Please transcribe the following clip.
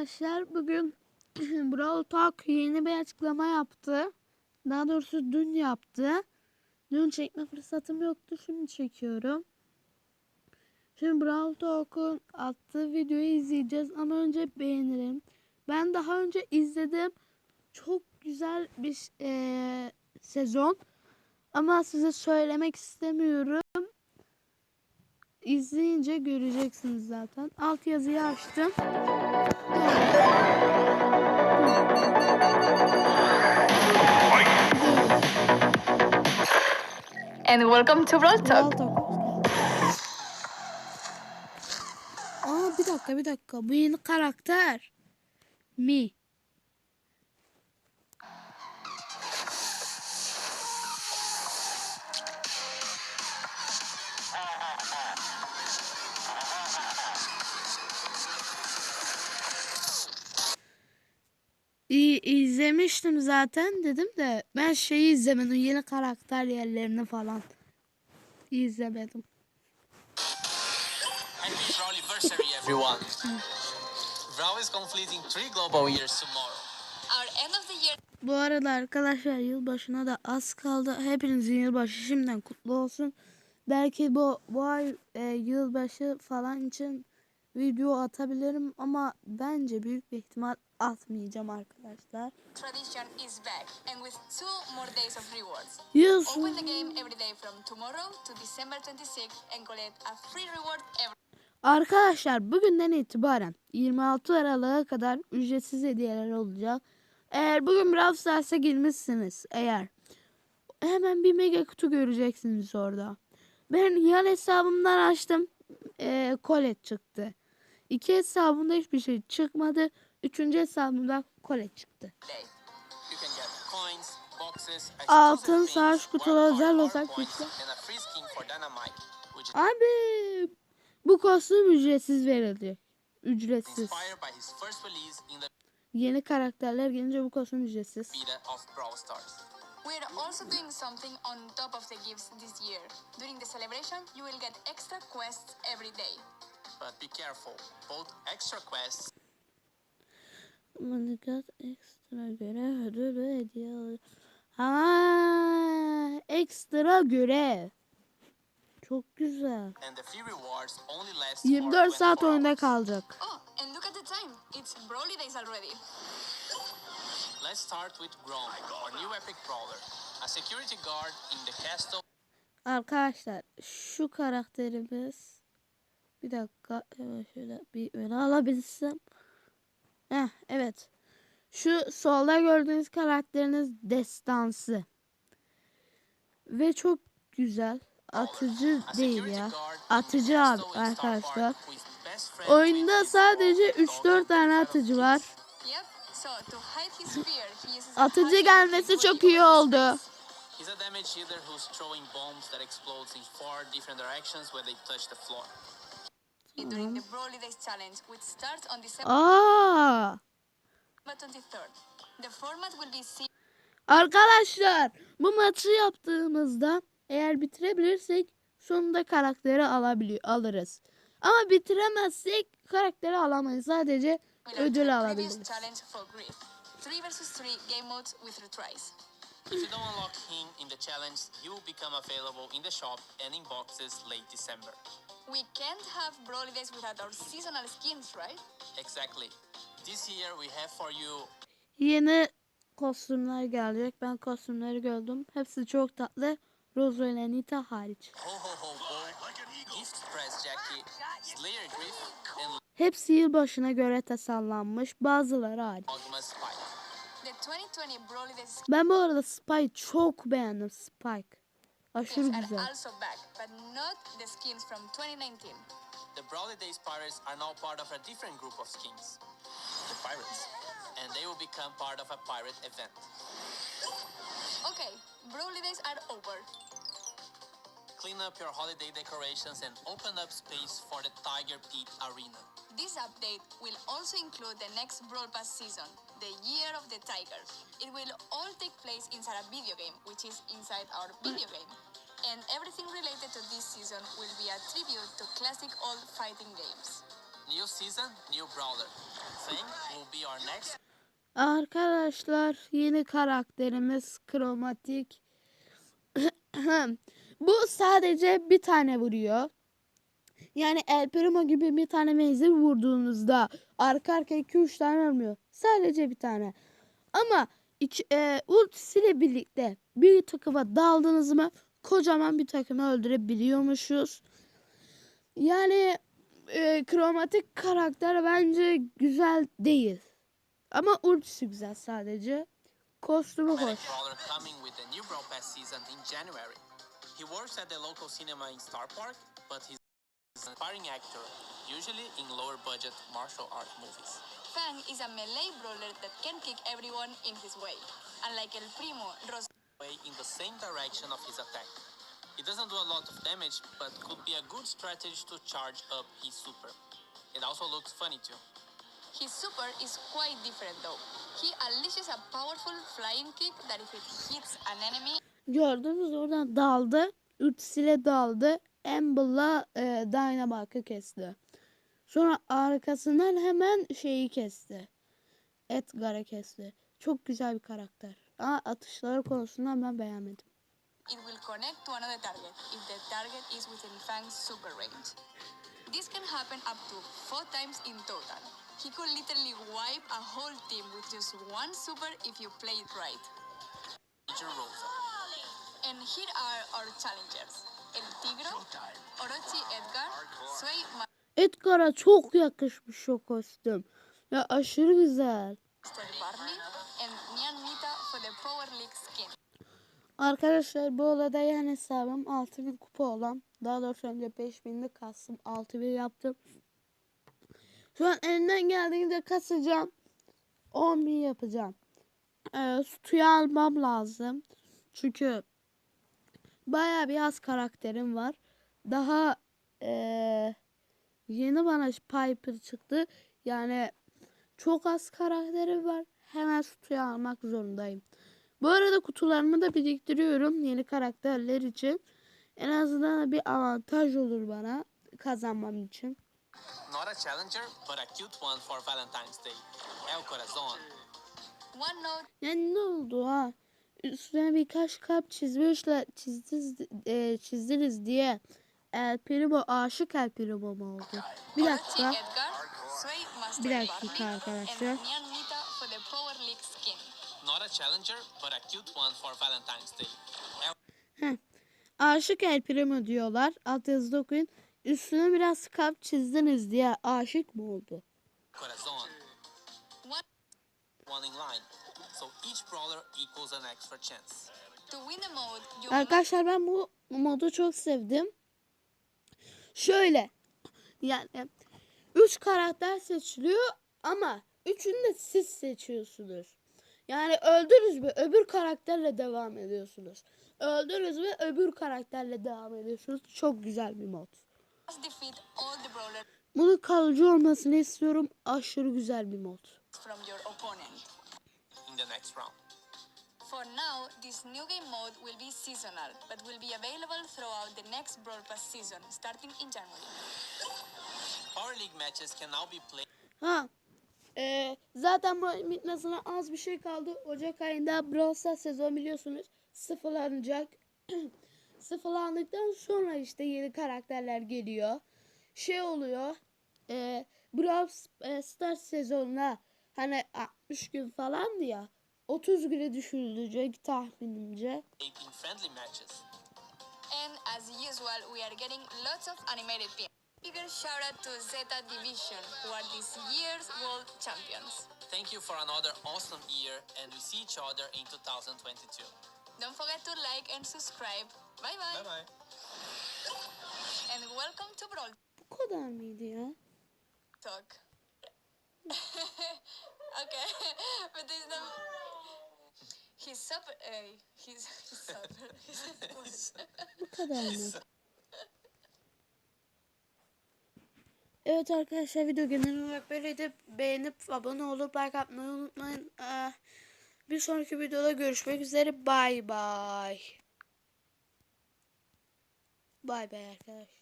arkadaşlar bugün Brawl Talk yeni bir açıklama yaptı. Daha doğrusu dün yaptı. Dün çekme fırsatım yoktu. Şimdi çekiyorum. Şimdi Brawl Talk'un attığı videoyu izleyeceğiz ama önce beğenelim. Ben daha önce izledim. Çok güzel bir eee, sezon. Ama size söylemek istemiyorum. İzleyince göreceksiniz zaten. Alt yazıyı açtım. And welcome to Talk. Talk. Aa bir dakika bir dakika. Bu yeni karakter. Mi. İzlemiştim zaten dedim de ben şeyi izlemedim yeni karakter yerlerini falan izlemedim. Happy Brawliversary, everyone! Brawl is completing three global years tomorrow. Our end of the year Bu arada arkadaşlar yılbaşına da az kaldı. Hepinizin yılbaşı şimdiden kutlu olsun. Belki bu bu ay e, yılbaşı falan için video atabilirim ama bence büyük bir ihtimal atmayacağım arkadaşlar. tradition is back, and with two more days of rewards. Yıl Open the game every day from tomorrow to December 26th and collect a free reward every Arkadaşlar bugünden itibaren 26 Aralık'a kadar ücretsiz hediyeler olacak. Eğer bugün Brawl Stars'a girmişsiniz eğer hemen bir mega kutu göreceksiniz orada. Ben yan hesabımdan açtım. Eee kolet çıktı. İki hesabımda hiçbir şey çıkmadı. Üçüncü hesabımda kolet çıktı. Altın, things, kutuları, özel which is Abi bu kostüm ücretsiz verildi. Ücretsiz. Yeni karakterler gelince bu kostüm ücretsiz. beta of Brawl Stars. We're also doing something on top of the gifts this year. During the celebration, you will get extra quests every day. But be careful, both extra quests Ama dikkat ekstra görev ödülü hediye alır. Ha, ekstra görev. Çok güzel. and the free rewards only last 24 for saat 24 oyunda kalacak. Oh, and look at the time. It's Broly days already. Let's start with Grom, our new epic brawler, a security guard in the castle Arkadaşlar şu karakterimiz bir dakika hemen şöyle bir öne alabilsem. Heh, evet. Şu solda gördüğünüz karakteriniz destansı. Ve çok güzel. Atıcı A değil ya. Atıcı abi arkadaşlar. Oyunda sadece for 3-4 tane atıcı var. Atıcı gelmesi çok iyi oldu. He's a damage dealer who's throwing bombs that explodes in four different directions when they touch the floor. During the Broly Days challenge, which starts on December Aa! 23rd. The format will be seen Arkadaşlar bu maçı yaptığımızda eğer bitirebilirsek sonunda karakteri alabiliyor alırız. Ama bitiremezsek karakteri alamayız. Sadece ödül alabiliriz. challenge for Griff. 3 versus 3 game modes with retries. If you don't unlock him in the challenge, he will become available in the shop and in boxes late December. We can't have Broly Days without our seasonal skins, right? Exactly. This year we have for you Yeni kostümler gelecek. Ben kostümleri gördüm. Hepsi çok tatlı. Rozo ile Nita hariç. Ho Ho Ho Bo, Gift Press Jackie, Slayer Griff, and Hepsi yılbaşına göre tasarlanmış. Bazıları hariç. Magma Spike. The 2020 Broly Days Ben bu arada Spike çok beğendim. Spike. Aşırı güzel. Also back, but not the skins from 2019. The Brawley Days Pirates are now part of a different group of skins, the Pirates, and they will become part of a pirate event. Okay, Broly Days are over. Clean up your holiday decorations and open up space for the Tiger Pit Arena. This update will also include the next Brawl Pass season, the Year of the Tiger. It will all take place inside a video game, which is inside our video mm. game. And everything related to this season will be a tribute to classic old fighting games. New season, new brawler. Fang will be our next Arkadaşlar yeni karakterimiz kromatik. Bu sadece bir tane vuruyor. Yani El Primo gibi bir tane menzil vurduğunuzda arka arkaya 2-3 tane vurmuyor. Sadece bir tane. Ama iki, e, ultisiyle birlikte bir takıma daldınız mı kocaman bir takımı öldürebiliyormuşuz. Yani e, kromatik karakter bence güzel değil. Ama ultisi güzel sadece. Kostümü hoş. He works at the local cinema in Star Park, but he's an aspiring actor, usually in lower budget martial art movies. Fang is a melee brawler that can kick everyone in his way. Unlike El Primo, Ros Way in the same direction of his attack. He doesn't do a lot of damage, but could be a good strategy to charge up his super. It also looks funny too. His super is quite different though. He unleashes a powerful flying kick that if it hits an enemy, Gördünüz oradan daldı. Ultisiyle daldı. Amble'la e, Dynamite'ı kesti. Sonra arkasından hemen şeyi kesti. Edgar'ı kesti. Çok güzel bir karakter. Ama atışları konusundan ben beğenmedim. it will connect to another target if the target is within Fang's super range. This can happen up to four times in total. He could literally wipe a whole team with just one super if you play it right. And here are our challengers. El Tigro, Orochi Edgar, Sway Edgar'a çok yakışmış o kostüm. Ya aşırı güzel. Barney, and Nyan Nita for the Power League skin. Arkadaşlar bu arada yan hesabım 6000 kupa olan. Daha doğrusu önce 5000'de kastım 6000 yaptım. Şu an elimden geldiğince kasacağım. 10.000 yapacağım. Ee, suyu almam lazım. Çünkü bayağı bir az karakterim var. Daha ee, yeni bana Piper çıktı. Yani çok az karakterim var. Hemen suyu almak zorundayım. Bu arada kutularımı da biriktiriyorum yeni karakterler için. En azından bir avantaj olur bana kazanmam için. Not a challenger, but a cute one for Valentine's Day. El Corazon. One note Yani ne oldu ha? Üstüne birkaç kalp çizmişler, çizdiniz, e, çizdiniz diye El Primo aşık El Primo mu oldu? Bir dakika. Bir dakika arkadaşlar. Not a challenger, but a cute one for Valentine's Day. Heh. Aşık El Primo diyorlar. Alt yazıda okuyun. Üstüne biraz kalp çizdiniz diye aşık mı oldu? Corazon. One One in line. So each brawler equals an extra chance. to win the mode, you must Arkadaşlar ben bu modu çok sevdim. Şöyle yani üç karakter seçiliyor ama üçünü de siz seçiyorsunuz. Yani öldünüz mü öbür karakterle devam ediyorsunuz. Öldünüz mü öbür karakterle devam ediyorsunuz. Çok güzel bir mod. Bunun kalıcı olmasını istiyorum. Aşırı güzel bir mod. For now, this new game mode will be seasonal, but will be available throughout the next Brawl Pass season, starting in January. Power League matches can now be played Ha. Ee, zaten bu bitmesine az bir şey kaldı. Ocak ayında Brawl Stars sezon biliyorsunuz sıfırlanacak. Sıfırlandıktan sonra işte yeni karakterler geliyor. Şey oluyor. E, Brawl e, Stars sezonuna hani 60 gün falan ya 30 güne düşürülecek tahminimce. And as usual, we are getting lots of animated pins. Bigger shout out to Zeta Division, who are this year's world champions. Thank you for another awesome year, and we see each other in 2022. Don't forget to like and subscribe. Bye bye. Bye bye. And welcome to Brawl Bu kadar mıydı ya? Talk. okay, but there's no. He's super. Uh, he's, he's super. He's Bu kadar mı? Evet arkadaşlar video genel olarak böyleydi. Beğenip abone olup like atmayı unutmayın. Ee, bir sonraki videoda görüşmek üzere. Bay bay. Bay bay arkadaşlar.